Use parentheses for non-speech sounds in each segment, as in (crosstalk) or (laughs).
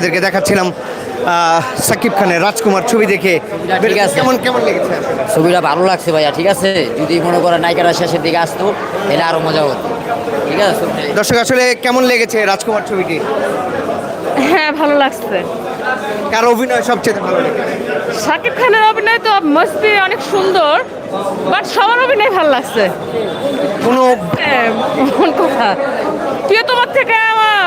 আপনাদেরকে দেখাচ্ছিলাম সাকিব খানের রাজকুমার ছবি দেখে। ঠিক আছে। কেমন কেমন লেগেছে? ছবিটা ভালো লাগছে ভাইয়া ঠিক আছে? যদি মনে করেন নায়িকারা শেষের দিকে আসতো তাহলে আরও মজা হতো। ঠিক আছে? দর্শক আসলে কেমন লেগেছে রাজকুমার ছবিটি? হ্যাঁ ভালো লাগছে। কার অভিনয় সবচেয়ে ভালো লেগেছে? শাকিব খানের অভিনয় তো মস্তি অনেক সুন্দর বাট সবার অভিনয় ভালো লাগছে। কোনো হ্যাঁ, কথা। প্রিয়তমার থেকে আমার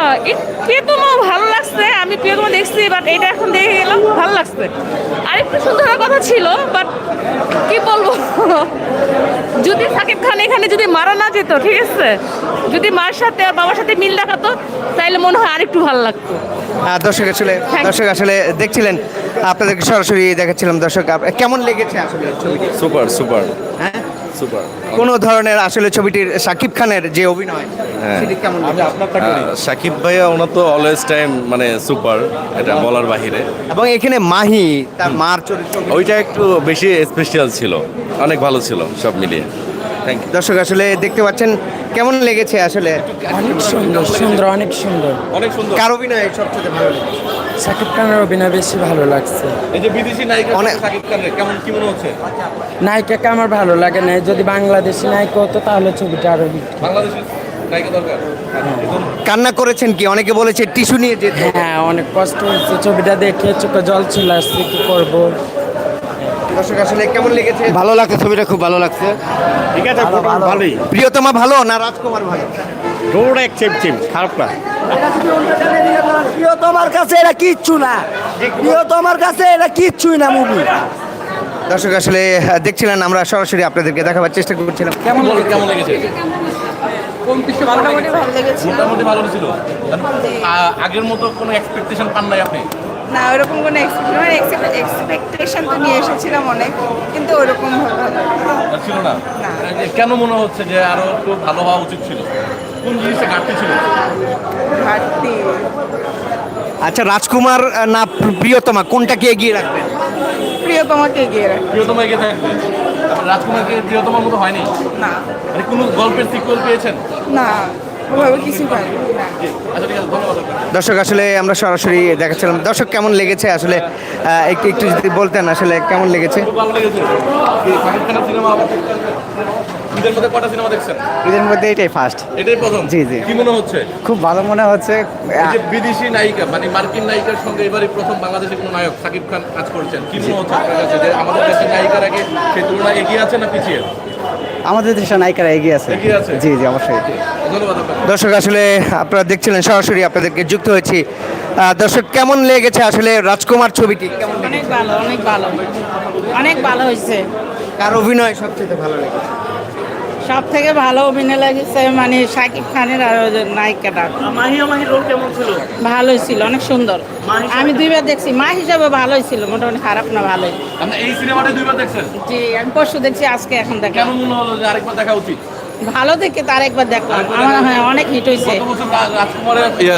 প্রিয়তমা ভালো লাগছে আমি প্রিয়তমা দেখছি বাট এটা এখন দেখে গেলাম ভালো লাগছে। আর একটু সুন্দর কথা ছিল বাট কি বলব? যদি সাকিব খান এখানে যদি মারা না যেত ঠিক আছে? যদি মার সাথে আর বাবার সাথে মিল দেখাতো তাহলে মনে হয় আরেকটু ভালো লাগতো। দর্শক আসলে দর্শক আসলে দেখছিলেন আপনাদেরকে সরাসরি দেখাচ্ছিলাম দর্শক আপ- কেমন লেগেছে আসলে সুপার সুপার হ্যাঁ? সুপার। কোনো ধরনের আসলে ছবিটির সাকিব খানের যে অভিনয় হ্যাঁ। সেটি কেমন সাকিব ভাইয়া ওনার তো অলওয়েজ টাইম মানে সুপার এটা বলার বাহিরে। এবং এখানে মাহি তার মার চরিত্র ওইটা একটু বেশি স্পেশাল ছিল অনেক ভালো ছিল সব মিলিয়ে। থ্যাংক ইউ দর্শক আসলে দেখতে পাচ্ছেন কেমন লেগেছে আসলে? অনেক সুন্দর সুন্দর অনেক সুন্দর। অনেক সুন্দর। কার অভিনয় সবচেয়ে ভালো লেগেছে? সাকিব খানের অভিনয় বেশি ভালো লাগছে। এই যে বিদেশি নায়িকা অনেক- সাকিব খানের কেমন কি মনে হচ্ছে? নায়িকাকে আমার ভালো লাগে না। যদি বাংলাদেশি নায়িকা হতো তাহলে ছবিটা আরও দরকার? কান্না করেছেন কি? অনেকে বলেছে টিস্যু নিয়ে যেতে। হ্যাঁ অনেক কষ্ট হয়েছে। ছবিটা দেখে চোখে জল চলে আসছে কি করব? দর্শক আসলে কেমন লেগেছে? ভালো লাগছে ছবিটা খুব ভালো লাগছে। ঠিক আছে ভালোই। প্রিয়তমা ভালো না রাজকুমার ভালো? রোড এক চেপ চেম খারাপ না। প্রিয় তোমার কাছে এটা কিচ্ছু না। প্রিয় তোমার কাছে এটা কিচ্ছুই না মুভি দর্শক আসলে দেখছিলেন আমরা সরাসরি আপনাদেরকে দেখাবার চেষ্টা করছিলাম। কেমন লাগে কেমন লেগেছে? মোটামুটি ভালো ছিল। আগের মতো কোনো এক্সপেকটেশন পান নাই আপনি? না ওরকম কোনো এক্সপেকটেশন তো নিয়ে এসেছিলাম অনেক কিন্তু ওরকম ভালো ছিল না? কেন মনে হচ্ছে যে আরও একটু ভালো হওয়া উচিত ছিল? কোন জিনিসটা ঘাটতি ছিল? ঘাটতি। আচ্ছা রাজকুমার না প্র- প্রিয়তমা কোনটাকে এগিয়ে রাখবেন? প্রিয় তোমাকে গিয়ে রাখ প্রিয়তমা এগিয়ে থাকবে? রাজকুমারকে প্রিয়তমার মতো হয়নি? না। মানে কোনো গল্পের সিকুয়েল পেয়েছেন? না ওভাবে কিছু পাইনি দর্শক আসলে আমরা সরাসরি দেখাচ্ছিলাম। দর্শক কেমন লেগেছে? আসলে একটু একটু যদি বলতেন আসলে কেমন লেগেছে? ঈদের মধ্যে কটা সিনেমা দেখছেন এদের মধ্যে এটাই ফার্স্ট এটাই প্রথম? জি, জি। কি মনে হচ্ছে? খুব ভালো মনে হচ্ছে। যে বিদেশি নায়িকা মানে মার্কিন নায়িকার সঙ্গে এবারে প্রথম বাংলাদেশে কোনো নায়ক সাকিব খান কাজ করেছেন কি মনে হচ্ছে আপনার কাছে? যে আমাদের দেশের নায়িকার আগে সেই তুলনায় এগিয়ে আছে না পিছিয়ে? আমাদের দেশের নায়িকারা এগিয়ে আছে। জি জি অবশ্যই। দর্শক আসলে আপনারা দেখছিলেন সরাসরি আপনাদেরকে যুক্ত হয়েছি। দর্শক কেমন লেগেছে আসলে রাজকুমার ছবিটি কেমন অনেক ভালো অনেক ভালো। অনেক ভালো হয়েছে। কার অভিনয় সবচেয়ে ভালো লেগেছে? সব থেকে ভালো অভিনয় লাগছে মানে শাকিব খানের আর নায়িকাটা ভালোই ছিল অনেক সুন্দর। আমি দুইবার দেখছি মা হিসাবে ভালোই ছিল মোটামুটি খারাপ না ভালোই। এই সিনেমাটা দুইবার দেখছেন? জি আমি পরশু দেখছি আজকে এখন দেখা দেখলাম মনে হলো যে আরেকবার দেখা উচিত? ভালো দেখে তার একবার দেখলাম আমার হ্যাঁ অনেক হিট হয়েছে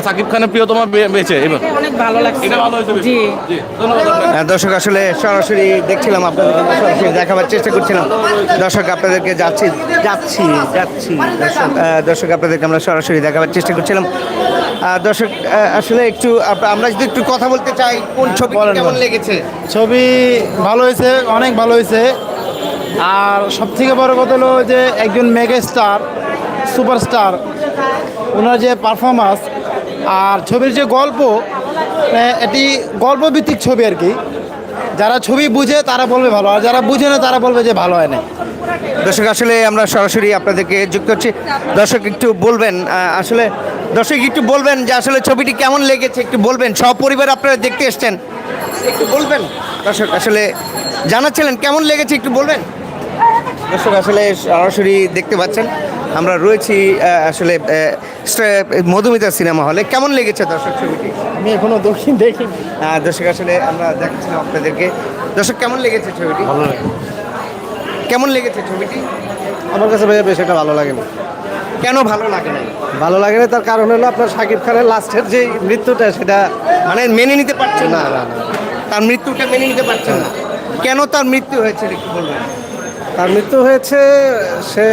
সাকিব খানের প্রিয়তমা বে- বেঁচে এবার। অনেক ভালো লাগছে। এটা ভালো হয়েছে বেশি। জি। জি ধন্যবাদ আপনাকে। আহ, দর্শক আসলে সরাসরি দেখছিলাম আপনাদেরকে আমরা সরাসরি দেখাবার চেষ্টা করছিলাম। দর্শক আপনাদেরকে যাচ্ছি যাচ্ছি যাচ্ছি। দর্শক আপনাদেরকে আমরা সরাসরি দেখাবার চেষ্টা করছিলাম। দর্শক আসলে একটু আমরা যদি একটু কথা বলতে চাই কোন ছবি কেমন লেগেছে? ছবি ভালো হয়েছে অনেক ভালো হয়েছে। আর সব থেকে বড় কথা হলো যে একজন মেগা স্টার সুপারস্টার ওনার যে পারফরমেন্স আর ছবির যে গল্প মানে এটি গল্পভিত্তিক ছবি আর কি। যারা ছবি বুঝে তারা বলবে ভালো, আর যারা বুঝে না তারা বলবে যে ভালো হয় না দর্শক, আসলে আমরা সরাসরি আপনাদেরকে যুক্ত হচ্ছি। দর্শক, একটু বলবেন আসলে দর্শক, একটু বলবেন যে আসলে ছবিটি কেমন লেগেছে, একটু বলবেন। সপরিবার আপনারা দেখতে এসছেন। একটু বলবেন। দর্শক, আসলে জানাচ্ছিলেন, কেমন লেগেছে একটু বলবেন? দর্শক আসলে সরাসরি দেখতে পাচ্ছেন আমরা রয়েছি আসলে মধুমিতা সিনেমা হলে। কেমন লেগেছে দর্শক ছবিটি? আমি এখনও দক্ষিণ দেখি দর্শক আসলে আমরা দেখাচ্ছিলাম আপনাদেরকে। দর্শক কেমন লেগেছে ছবিটি? ভালো লাগে। কেমন লেগেছে ছবিটি? আমার কাছে ভাইয়া বেশ একটা ভালো লাগে না। কেন ভালো লাগে না ভালো লাগে না তার কারণ হলো আপনার শাকিব খানের লাস্টের যে মৃত্যুটা সেটা মানে মেনে নিতে পারছে না না। তার মৃত্যুটা মেনে নিতে পারছেন না? কেন তার মৃত্যু হয়েছে একটু বলবেন? তার মৃত্যু হয়েছে সে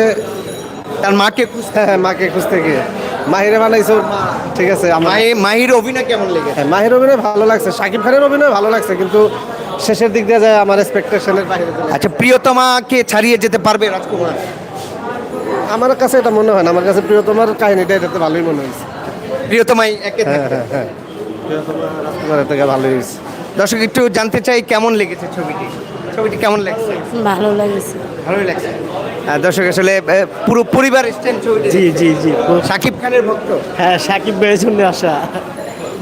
তার মাকে খুঁজতে হ্যাঁ, মাকে খুঁজতে গিয়ে। মাহিরে বানাইছো ঠিক আছে মাহির অভিনয় কেমন লেগেছে? হ্যাঁ, মাহির অভিনয় ভালো লাগছে শাকিব খানের অভিনয় ভালো লাগছে কিন্তু শেষের দিক দিয়ে যায় আমার এক্সপেকটেশনের বাইরে আচ্ছা প্রিয়তমাকে ছাড়িয়ে যেতে পারবে রাজকুমার? আমার কাছে এটা মনে হয় না আমার কাছে প্রিয়তমার কাহিনীটা এটাতে ভালোই মনে হয়েছে। প্রিয়তমাই একে হ্যাঁ হ্যাঁ হ্যাঁ। প্রিয়তমা রাজকুমারের থেকে ভালোই হয়েছে। দর্শক একটু জানতে চাই কেমন লেগেছে ছবিটি? ছবিটি কেমন লাগছে? ভালো লাগেছে। ভালোই লাগছে। দর্শক আসলে পুরো পরিবার এসছেন ছবিটি জি জি জি। সাকিব খানের ভক্ত? হ্যাঁ সাকিব ভাইয়ের জন্য আসা।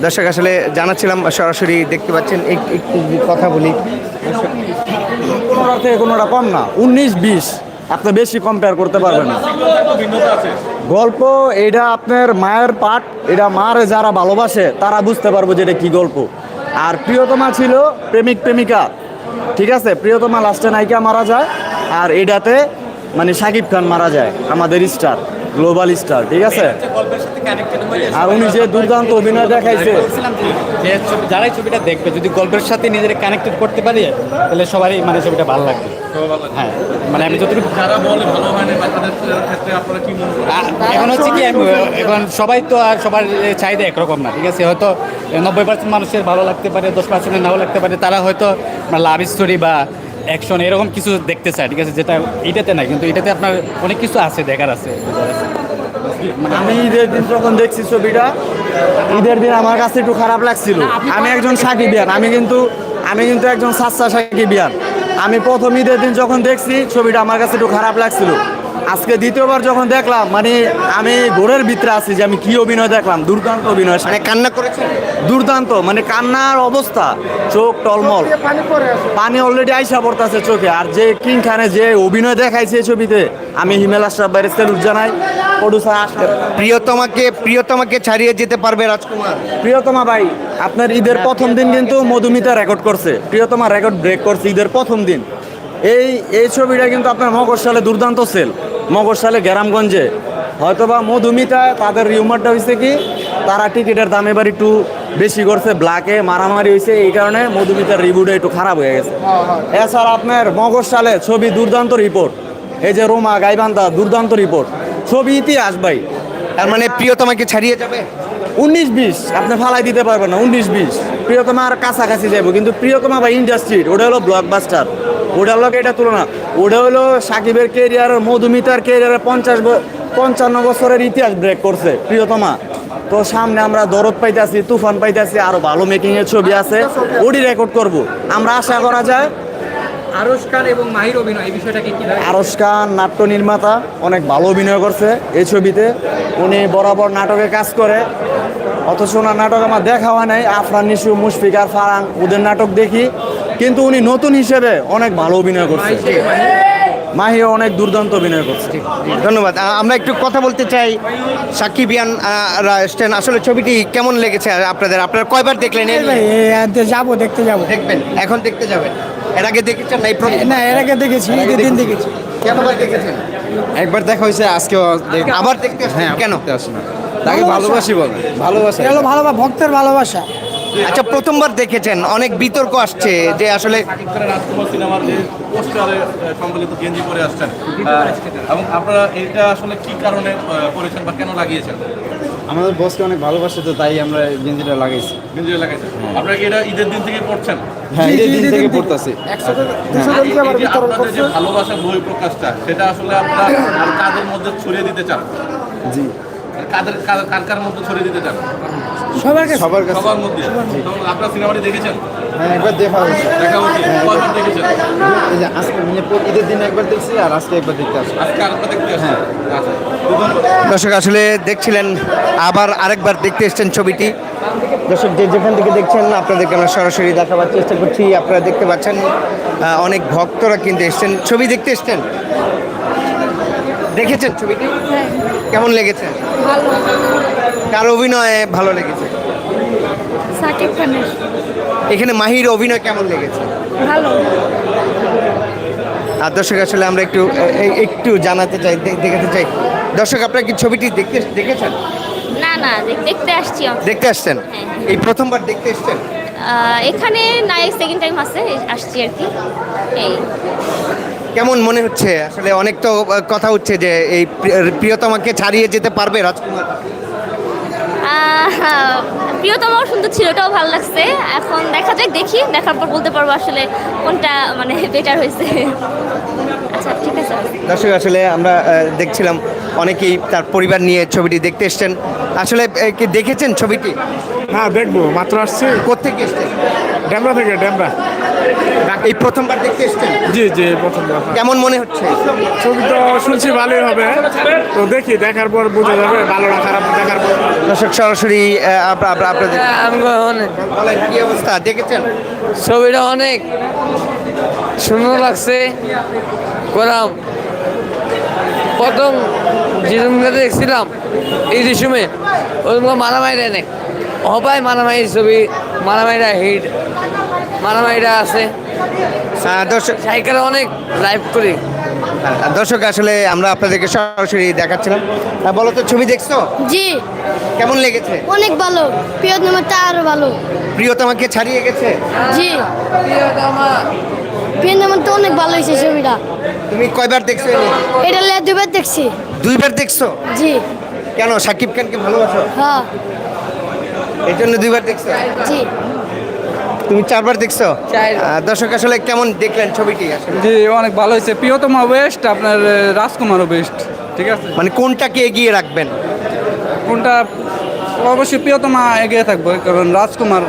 দর্শক আসলে জানাচ্ছিলাম সরাসরি দেখতে পাচ্ছেন এক- একটু কথা বলি। কোনোটা থেকে কোনোটা কম না উনিশ বিশ। আপনি বেশি কম্পেয়ার করতে পারবেন না। গল্প এটা আপনার মায়ের পাঠ এটা মারে যারা ভালোবাসে তারা বুঝতে পারব যে এটা কি গল্প। আর প্রিয়তমা ছিল প্রেমিক প্রেমিকা ঠিক আছে প্রিয়তমা লাস্টে নায়িকা মারা যায় আর এটাতে মানে সাকিব খান মারা যায় আমাদের স্টার গ্লোবাল স্টার ঠিক আছে? আর উনি যে দুর্দান্ত অভিনয় দেখাইছে। যারাই ছবিটা দেখবে যদি গল্পের সাথে নিজের কানেক্টেড করতে পারি তাহলে সবারই মানে ছবিটা ভালো লাগবে। হ্যাঁ মানে আমি যতটুকু যারা বলে ভালো হয়নি বা ক্ষেত্রে আপনারা কি মনে এখন হচ্ছে কি এখন সবাই তো আর সবার চাহিদা একরকম না ঠিক আছে? হয়তো নব্বই পার্সেন্ট মানুষের ভালো লাগতে পারে দশ পার্সেন্টের নাও লাগতে পারে তারা হয়তো লাভ স্টোরি বা অ্যাকশন এরকম কিছু দেখতে চায় ঠিক আছে? যেটা এটাতে না কিন্তু এটাতে আপনার অনেক কিছু আছে দেখার আছে। আমি ঈদের দিন যখন দেখছি ছবিটা ঈদের দিন আমার কাছে একটু খারাপ লাগছিল। আমি একজন সাকিবিয়ান আমি কিন্তু আমি কিন্তু একজন সাচ্চা সাকিবিয়ান আমি প্রথম ঈদের দিন যখন দেখছি ছবিটা আমার কাছে একটু খারাপ লাগছিল। আজকে দ্বিতীয়বার যখন দেখলাম মানে আমি ঘোরের ভিতরে আছি যে আমি কি অভিনয় দেখলাম দুর্দান্ত অভিনয়। মানে কান্না করেছে দুর্দান্ত মানে কান্নার অবস্থা চোখ টলমল। পানি অলরেডি আইসা পড়তেছে চোখে আর যে কিং খানে যে অভিনয় দেখাইছে এই ছবিতে আমি হিমেল আশরাফ বাইরে স্যালুট জানাই প্রডিউসার আশরাফ প্রিয়তমাকে প্রিয়তমাকে ছাড়িয়ে যেতে পারবে রাজকুমার? প্রিয়তমা ভাই আপনার ঈদের প্রথম দিন কিন্তু মধুমিতা রেকর্ড করছে। প্রিয়তমা রেকর্ড ব্রেক করছে ঈদের প্রথম দিন। এই এই ছবিটা কিন্তু আপনার মগরসালে দুর্দান্ত সেল। মগরসালে গ্রামগঞ্জে। হয়তোবা মধুমিতা তাদের রিউমারটা হয়েছে কি তারা টিকিটের দাম এবার একটু বেশি করছে ব্ল্যাকে মারামারি হয়েছে এই কারণে মধুমিতার রিভিউটা একটু খারাপ হয়ে গেছে। এছাড়া আপনার মগরসালে ছবি দুর্দান্ত রিপোর্ট এই যে রোমা গাইবান্ধা দুর্দান্ত রিপোর্ট ছবি ইতিহাস ভাই। তার মানে প্রিয়তমাকে ছাড়িয়ে যাবে? উনিশ বিশ আপনি ফালাই দিতে পারবেন না উনিশ বিশ। প্রিয়তমার কাছাকাছি যাব কিন্তু প্রিয়তমা বা ইন্ডাস্ট্রির ওটা হলো ব্লকবাস্টার ওটার লোক এটা তুলনা। ওটা হলো সাকিবের কেরিয়ার মধুমিতার কেরিয়ারে পঞ্চাশ পঞ্চান্ন বছরের ইতিহাস ব্রেক করছে প্রিয়তমা। তো সামনে আমরা দরদ পাইতেছি তুফান পাইতেছি আরও ভালো মেকিং এর ছবি আছে। ওটি রেকর্ড করব। আমরা আশা করা যায় আরশ খান এবং মাহির অভিনয় এই বিষয়টাকে কি আরশ খান নাট্য নির্মাতা অনেক ভালো অভিনয় করছে এই ছবিতে। উনি বরাবর নাটকে কাজ করে। অথচ ওনার নাটক আমার দেখা হয় নাই। আফরান নিশু মুশফিক আর ফারান ওদের নাটক দেখি। কিন্তু উনি নতুন হিসেবে অনেক ভালো অভিনয় করছে। মাহিও অনেক দুর্দান্ত অভিনয় করছে। ধন্যবাদ। আমরা একটু কথা বলতে চাই সাকিবিয়ান এসছেন আসলে ছবিটি কেমন লেগেছে আর আপনাদের? আপনারা কয়বার দেখলেন? যাব দেখতে যাব। দেখবেন। এখন দেখতে যাবেন। এর আগে দেখেছেন না এই না এর আগে দেখেছি ঈদের দিন দেখেছি। কেনবার দেখেছেন? একবার দেখা হয়েছে আজকেও আবার দেখতে হ্যাঁ কেন? তাকে ভালোবাসি। বলে। ভালোবাসি। হলো ভালোবাসা ভক্তের ভালোবাসা। আচ্ছা প্রথমবার দেখেছেন। অনেক বিতর্ক আসছে যে আসলে শাকিব সিনেমার যে পোস্টারে সম্বলিত গেঞ্জি পরে আসছেন। এবং আপনারা এটা আসলে কি কারণে করেছেন বা কেন লাগিয়েছেন? আমাদের বসকে অনেক ভালোবাসে তো তাই আমরা গেঞ্জিটা লাগাইছি। গেঞ্জি লাগাইছেন। আপনারা কি এটা ঈদের দিন থেকে পড়ছেন হ্যাঁ ঈদের দিন থেকে পড়তেছি আপনাদের যে ভালোবাসার বই প্রকাশটা সেটা আসলে আপনারা (laughs) কাদের মধ্যে ছড়িয়ে দিতে চান? জি। কাদের কার- কার মধ্যে ছড়িয়ে দিতে চান? সবার কাছে। সবার কাছে। সবার মধ্যে। তো আপনারা সিনেমাটি দেখেছেন? হ্যাঁ একবার দেখা হয়েছে। দেখা কয়বার দেখেছেন? এই যে আজকে মানে ঈদের দিন একবার দেখছি আর আজকে একবার দেখতে আসছি। আজকে আরেকবার দেখতে আসছেন? আচ্ছা। দর্শক আসলে দেখছিলেন আবার আরেকবার দেখতে এসছেন ছবিটি। দর্শক যে যেখান থেকে দেখছেন আপনাদেরকে আমরা সরাসরি দেখাবার চেষ্টা করছি। আপনারা দেখতে পাচ্ছেন অনেক ভক্তরা কিন্তু এসছেন। ছবি দেখতে এসছেন। দেখেছেন ছবিটি? কেমন লেগেছে? ভালো কার অভিনয়ে ভালো লেগেছে? সাকিব খানের। এখানে মাহির অভিনয় কেমন লেগেছে? ভালো। আর দর্শক আসলে আমরা একটু একটু জানাতে চাই দেখাতে চাই। দর্শক আপনারা কি ছবিটি দেখতে দেখেছেন? না না দেখতে আসছি। দেখতে আসছেন? এই প্রথমবার দেখতে এসছেন? এখানে নাই সেকেন্ড টাইম আছে আসছি আর কি। এই। কেমন মনে হচ্ছে? আসলে অনেক তো কথা হচ্ছে যে এই প্রিয়তমাকে ছাড়িয়ে যেতে পারবে রাজকুমার। প্রিয়তমাও সুন্দর ছিল ওটাও ভালো লাগছে। এখন দেখা যাক দেখি দেখার পর বলতে পারব আসলে কোনটা মানে বেটার হয়েছে। আচ্ছা ঠিক আছে। দর্শক আসলে আমরা দেখছিলাম অনেকেই তার পরিবার নিয়ে ছবিটি দেখতে এসছেন। আসলে কি দেখেছেন ছবিটি? হ্যাঁ দেখব মাত্র আসছে। কোথেকে এসছেন ড্যামরা থেকে ড্যামরা। এই প্রথমবার দেখতে এসছেন? জি জি প্রথমবার। কেমন মনে হচ্ছে? ছবি তো শুনছি ভালোই হবে তো দেখি দেখার পর বোঝা যাবে ভালো না খারাপ দেখার পর। দর্শক সরাসরি আপনাদের কি অবস্থা? দেখেছেন? ছবিটা অনেক সুন্দর লাগছে। করাম প্রথম যেরকম দেখছিলাম এই দৃশ্যমে ওরকম মারামারি নেই। হবাই মারামারি ছবি মারামারিটা হিট মারামারিটা আছে। দর্শক সাইকেল অনেক লাইভ করি। দর্শক আসলে আমরা আপনাদেরকে সরাসরি দেখাচ্ছিলাম। বলো তো ছবি দেখছ? জি। কেমন লেগেছে? অনেক ভালো। প্রিয়তমাটা আরও ভালো। প্রিয়তমাকে ছাড়িয়ে গেছে? জি। প্রিয়তমাটা অনেক ভালো হয়েছে ছবিটা। তুমি কয়বার দেখছ এটা লে দুবার দেখছি। দুইবার দেখছ? জি। কেন সাকিব খানকে ভালোবাসো? হ্যাঁ। এই জন্য দুইবার দেখছ? জি। তুমি চারবার দেখছ? দর্শক আসলে কেমন দেখলেন ছবিটি? আসলে জি অনেক ভালো হয়েছে। প্রিয়তমা বেস্ট আপনার রাজকুমারও বেস্ট ঠিক আছে? মানে কোনটাকে এগিয়ে রাখবেন? কোনটা অবশ্যই প্রিয়তমা এগিয়ে থাকবে কারণ রাজকুমার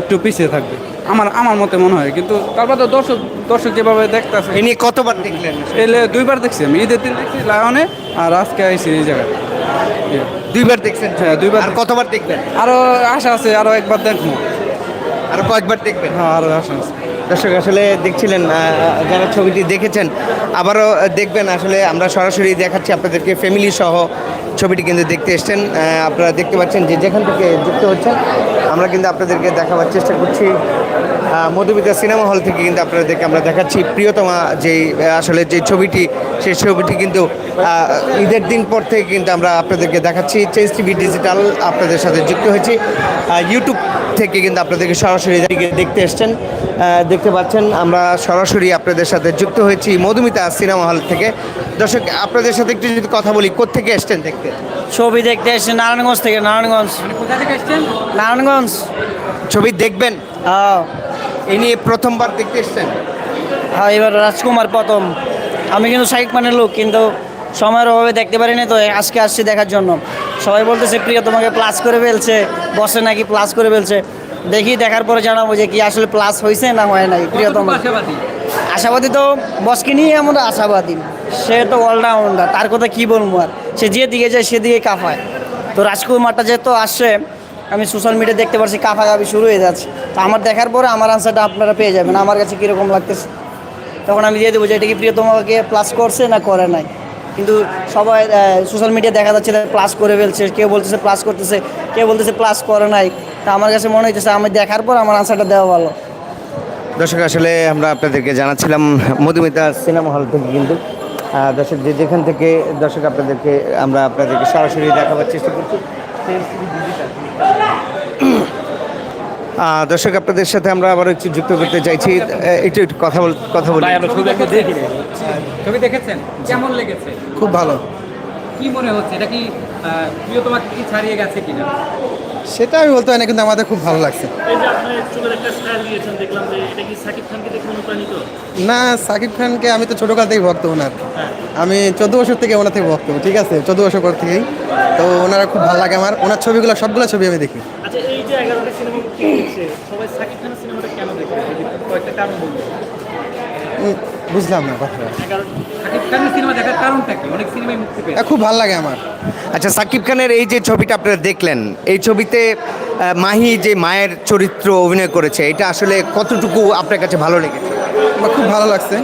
একটু পিছিয়ে থাকবে। আমার আমার মতে মনে হয় কিন্তু তারপর তো দর্শক দর্শক যেভাবে দেখতেছে। এ নিয়ে কতবার দেখলেন? এলে দুইবার দেখছি আমি ঈদের দিন দেখছি লায়নে আর আজকে আইসি এই জায়গায়। দুইবার দেখছেন? হ্যাঁ, দুইবার আর কতবার দেখবেন? আরও আশা আছে আরও একবার দেখব। আর কয়েকবার দেখবেন। হ্যাঁ আরও আশা আছে দর্শক আসলে দেখছিলেন যারা ছবিটি দেখেছেন আবারও দেখবেন আসলে আমরা সরাসরি দেখাচ্ছি আপনাদেরকে ফ্যামিলি সহ ছবিটি কিন্তু দেখতে এসছেন। আপনারা দেখতে পাচ্ছেন যে যেখান থেকে যুক্ত হচ্ছেন আমরা কিন্তু আপনাদেরকে দেখাবার চেষ্টা করছি। আহ, মধুমিতা সিনেমা হল থেকে কিন্তু আপনাদেরকে আমরা দেখাচ্ছি। প্রিয়তমা যেই আসলে যে ছবিটি সেই ছবিটি কিন্তু ঈদের দিন পর থেকে কিন্তু আমরা আপনাদেরকে দেখাচ্ছি। চেঞ্জ টিভি ডিজিটাল আপনাদের সাথে যুক্ত হয়েছি। ইউটিউব থেকে কিন্তু আপনাদেরকে সরাসরি দেখতে এসছেন দেখতে পাচ্ছেন আমরা সরাসরি আপনাদের সাথে যুক্ত হয়েছি মধুমিতা সিনেমা হল থেকে। দর্শক আপনাদের সাথে একটু যদি কথা বলি কোথেকে এসছেন দেখতে? ছবি দেখতে এসে নারায়ণগঞ্জ থেকে নারায়ণগঞ্জ। থেকে নারায়ণগঞ্জ। ছবি দেখবেন? এই নিয়ে প্রথমবার দেখতে এসছেন? হ্যাঁ এবার রাজকুমার প্রথম। আমি কিন্তু শাহিদ খানের লোক কিন্তু সময়ের অভাবে দেখতে পারিনি তো আজকে আসছি দেখার জন্য। সবাই বলতেছে প্রিয় তোমাকে প্লাস করে ফেলছে। বসে নাকি প্লাস করে ফেলছে। দেখি দেখার পরে জানাব যে কি আসলে প্লাস হয়েছে না হয় নাই প্রিয়তম। আশাবাদী তো বসকে নিয়ে আমরা আশাবাদী। সে তো অলরাউন্ডার তার কথা কি বলব আর? সে যেদিকে যায় সেদিকে কাফায় তো রাজকুমারটা যেহেতু আসছে আমি সোশ্যাল মিডিয়া দেখতে পাচ্ছি কাফাকাফি শুরু হয়ে যাচ্ছে। তো আমার দেখার পরে আমার আনসারটা আপনারা পেয়ে যাবেন। আমার কাছে কীরকম লাগতেছে? তখন আমি দিয়ে দেবো যে এটা কি প্রিয়তমাকে প্লাস করছে না করে নাই? কিন্তু সবাই সোশ্যাল মিডিয়া দেখা যাচ্ছে প্লাস করে ফেলছে কেউ বলতেছে প্লাস করতেছে। কেউ বলতেছে প্লাস করে নাই। তা আমার কাছে মনে হইতেছে আমি দেখার পর আমার আনসারটা দেওয়া ভালো। দর্শক আসলে আমরা আপনাদেরকে জানাচ্ছিলাম মধুমিতা সিনেমা হল থেকে কিন্তু দর্শক যে যেখান থেকে দর্শক আপনাদেরকে আমরা আপনাদেরকে সরাসরি দেখাবার চেষ্টা করছি। দর্শক আপনাদের সাথে আমরা আবার একটু যুক্ত করতে চাইছি। একটু একটু কথা বল কথা বলি। ছবি দেখেছেন? কেমন লেগেছে? খুব ভালো। কি মনে হচ্ছে? এটা কি প্রিয়তমা কি ছাড়িয়ে গেছে কিনা? সেটা আমি বলতে পারি না কিন্তু আমাদের খুব ভালো লাগছে। না সাকিব খানকে আমি তো ছোটকাল থেকে ভক্ত ওনার। আমি চোদ্দ বছর থেকে ওনার থেকে ভক্ত ঠিক আছে? চোদ্দ বছর পর থেকেই। তো ওনারা খুব ভালো লাগে আমার। ওনার ছবিগুলো সবগুলো ছবি আমি দেখি। আচ্ছা এই যে সিনেমা সবাই সাকিব খানের সিনেমাটা কেন দেখবে কয়েকটা কারণ বলব উম, বুঝলাম না কথাটা। খুব ভালো লাগে আমার। আচ্ছা সাকিব খানের এই যে ছবিটা আপনারা দেখলেন এই ছবিতে মাহি যে মায়ের চরিত্র অভিনয় করেছে এটা আসলে কতটুকু আপনার কাছে ভালো লেগেছে? আমার খুব ভালো লাগছে।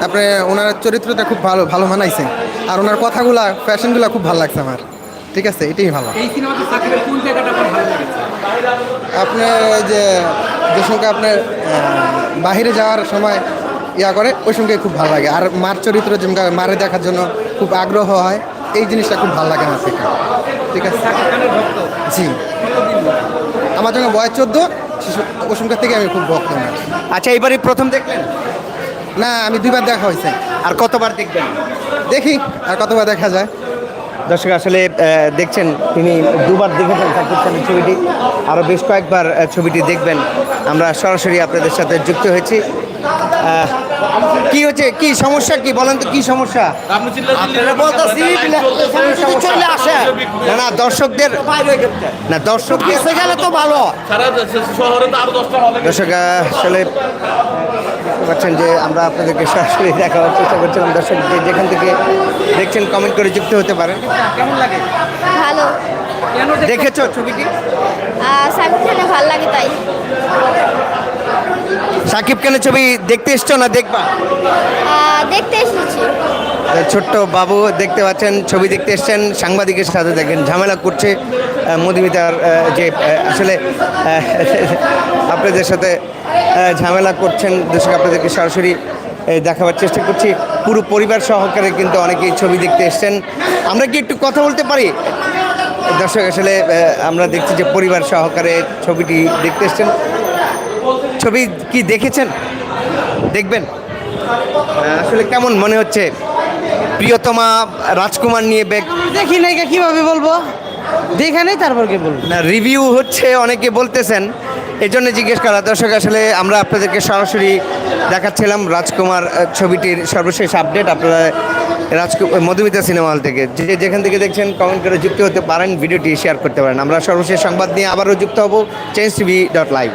তারপরে ওনার চরিত্রটা খুব ভালো ভালো মানাইছে। আর ওনার কথাগুলা ফ্যাশনগুলো খুব ভালো লাগছে আমার। ঠিক আছে এটাই ভালো। এই সিনেমাতে সাকিবের কোন জায়গাটা আপনার যে যে সঙ্গে আপনার বাহিরে যাওয়ার সময় ইয়া করে ওই সঙ্গে খুব ভালো লাগে। আর মার চরিত্র যেমন মারে দেখার জন্য খুব আগ্রহ হয় এই জিনিসটা খুব ভালো লাগে আমার থেকে। ঠিক আছে? জি। আমার জন্য বয়স চোদ্দ ওই সঙ্গে থেকে আমি খুব ভক্ত আচ্ছা এবারে প্রথম দেখলেন? না আমি দুইবার দেখা হয়েছে। আর কতবার দেখবেন? দেখি আর কতবার দেখা যায়। দর্শক আসলে দেখছেন তিনি দুবার দেখেছেন সাকিব খানের ছবিটি আরও বেশ কয়েকবার ছবিটি দেখবেন। আমরা সরাসরি আপনাদের সাথে যুক্ত হয়েছি। কি হচ্ছে? কি সমস্যা কি? বলেন তো কি সমস্যা? না না দর্শকদের না দর্শক এসে গেলে তো ভালো। সারা দেশে- শহরে তো আরও দশটা হলে দর্শক আসলে পাচ্ছেন যে আমরা আপনাদেরকে সরাসরি দেখাবার চেষ্টা করছিলাম। দর্শক যেখান থেকে দেখছেন কমেন্ট করে যুক্ত হতে পারেন। কেমন লাগে? ভালো। দেখেছ ছবিটি? সাকিব খানে ভালো লাগে তাই। সাকিব খানের ছবি দেখতে এসছো না দেখবা? দেখতে এসেছি। ছোট্ট বাবু দেখতে পাচ্ছেন ছবি দেখতে এসছেন সাংবাদিকের সাথে দেখেন ঝামেলা করছে মধুমিতার যে আসলে (laughs) আপনাদের সাথে ঝামেলা করছেন দর্শক আপনাদেরকে সরাসরি দেখাবার চেষ্টা করছি। পুরো পরিবার সহকারে কিন্তু অনেকেই ছবি দেখতে এসছেন। আমরা কি একটু কথা বলতে পারি? দর্শক আসলে আমরা দেখছি যে পরিবার সহকারে ছবিটি দেখতে এসছেন। ছবি কি দেখেছেন? দেখবেন? আসলে কেমন মনে হচ্ছে? প্রিয়তমা রাজকুমার নিয়ে ব্যাগ দেখি নাই কীভাবে বলব? দেখে নেই তারপর কি বলব? না রিভিউ হচ্ছে অনেকে বলতেছেন। এই জন্য জিজ্ঞেস করা, দর্শক, আসলে আমরা আপনাদেরকে সরাসরি দেখাচ্ছিলাম রাজকুমার ছবিটির সর্বশেষ আপডেট আপনারা রাজকুমার মধুমিতা সিনেমা হল থেকে। যে যেখান থেকে দেখছেন কমেন্ট করে যুক্ত হতে পারেন, ভিডিওটি শেয়ার করতে পারেন। আমরা সর্বশেষ সংবাদ নিয়ে আবারও যুক্ত হব চেঞ্জ টিভি ডট লাইভ